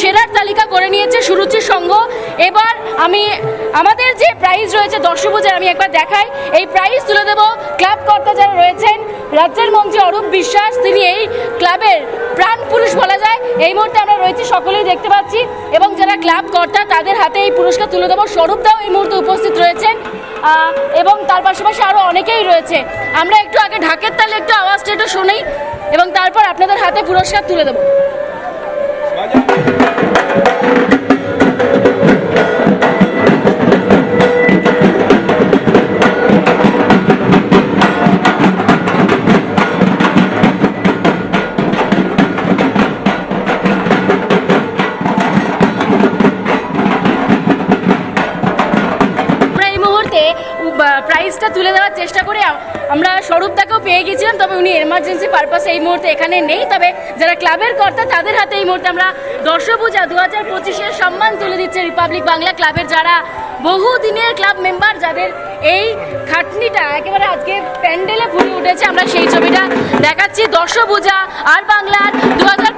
সেরার তালিকা করে নিয়েছে সুরুচির সংঘ এবার আমি, আমাদের যে প্রাইজ রয়েছে দর্শকপূজার আমি একবার দেখাই। এই প্রাইজ তুলে দেব ক্লাব কর্তা যারা রয়েছেন, রাজ্যের মন্ত্রী অরূপ বিশ্বাস। তিনি এই ক্লাবের প্রাণ পুরুষ বলা যায়। এই মুহূর্তে আমরা রয়েছি, সকলেই দেখতে পাচ্ছি। এবং যারা ক্লাব কর্তা, তাদের হাতে এই পুরস্কার তুলে দেবো। স্বরূপদাও এই মুহূর্তে উপস্থিত রয়েছেন। এবং তার পাশাপাশি আরও অনেকেই রয়েছে। আমরা একটু আগে ঢাকের তালে একটু আওয়াজটা একটু শুনি এবং তারপর আপনাদের হাতে পুরস্কার তুলে দেবো। প্রাইজটা তুলে দেওয়ার চেষ্টা করে আমরা স্বরূপদাকেও পেয়ে গেছিলাম, তবে উনি এমার্জেন্সি পারপাসে এই মুহূর্তে এখানে নেই। তবে যারা ক্লাবের কর্তা, তাদের হাতে এই মুহূর্তে আমরা দর্শপূজা দু হাজার পঁচিশের সম্মান তুলে দিচ্ছে রিপাবলিক বাংলা ক্লাবের যারা বহু দিনের ক্লাব মেম্বার যাদের এই খাটনিটা একেবারে আজকে প্যান্ডেলে ফুটে উঠেছে, আমরা সেই ছবিটা দেখাচ্ছি। দর্শপূজা আর বাংলার দু হাজার